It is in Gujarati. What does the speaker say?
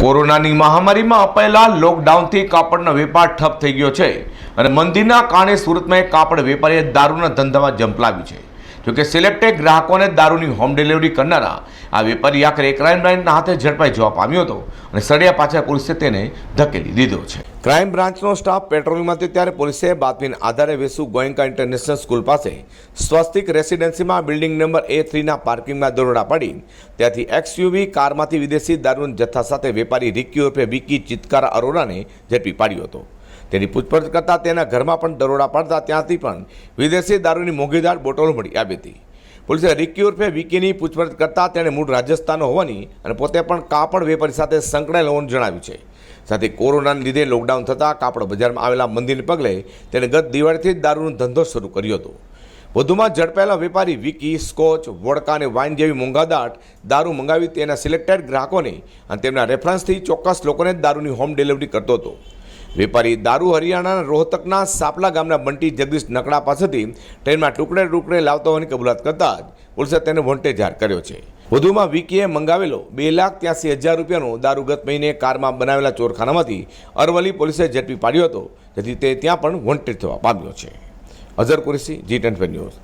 કોરોનાની મહામારીમાં અપાયેલા લોકડાઉનથી કાપડનો વેપાર ઠપ થઈ ગયો છે. અને મંદીના કારણે સુરતમાં એક કાપડ વેપારીએ દારૂના ધંધામાં ઝંપલાવ્યું છે. જોકે સિલેક્ટેડ ગ્રાહકોને દારૂની હોમ ડિલિવરી કરનારા આ વેપારી આખરે ક્રાઇમ બ્રાન્ચના હાથે ઝડપાઈ જવા પામ્યો હતો અને સળિયા પાછળ પોલીસે તેને ધકેલી દીધો છે. ક્રાઇમ બ્રાન્ચનો સ્ટાફ પેટ્રોલિંગમાં હતો ત્યારે પોલીસે બાતમીના આધારે વેસુ ગોયંકા ઇન્ટરનેશનલ સ્કૂલ પાસે સ્વસ્તિક રેસિડેન્સીમાં બિલ્ડિંગ નંબર એ થ્રીના પાર્કિંગમાં દરોડા પાડી. ત્યાંથી એક્સયુવી કારમાંથી વિદેશી દારૂના જથ્થા સાથે વેપારી રિક્યુ રૂપે વિકી ચિત્કાર અરોરાને ઝડપી પાડ્યો હતો. તેની પૂછપરછ કરતાં તેના ઘરમાં પણ દરોડા પાડતા ત્યાંથી પણ વિદેશી દારૂની મોંઘીદાર બોટલો મળી આવી હતી. પોલીસે રિક્કી ઉર્ફે વિકીની પૂછપરછ કરતાં તેણે મૂળ રાજસ્થાન હોવાની અને પોતે પણ કાપડ વેપારી સાથે સંકળાયેલ હોવાનું જણાવ્યું છે. સાથે કોરોનાને લીધે લોકડાઉન થતાં કાપડ બજારમાં આવેલા મંદિરને પગલે તેણે ગત દિવાળીથી જ દારૂનો ધંધો શરૂ કર્યો હતો. વધુમાં ઝડપાયેલા વેપારી વિકી, સ્કોચ, વોડકા અને વાઇન જેવી મોંઘાદાટ દારૂ મંગાવી તેના સિલેક્ટેડ ગ્રાહકોને અને તેમના રેફરન્સથી ચોક્કસ લોકોને જ દારૂની હોમ ડિલિવરી કરતો હતો. વેપારી દારૂ હરિયાણાના રોહતકના સાપલા ગામના બંટી જગદીશ નકડા પાસેથી ટ્રેનમાં ટુકડે ટુકડે લાવતો હોવાની કબૂલાત કરતા જ પોલીસે તેને વોન્ટેજ જાહેર કર્યો છે. વધુમાં વિકીએ મંગાવેલો બે લાખ ત્યાસી હજાર રૂપિયાનો દારૂ ગત મહિને કારમાં બનાવેલા ચોરખાનામાંથી અરવલ્લી પોલીસે ઝડપી પાડ્યો હતો, જેથી તે ત્યાં પણ વોન્ટેડ થવા પામ્યો છે. Azhar Qureshi, G ten news.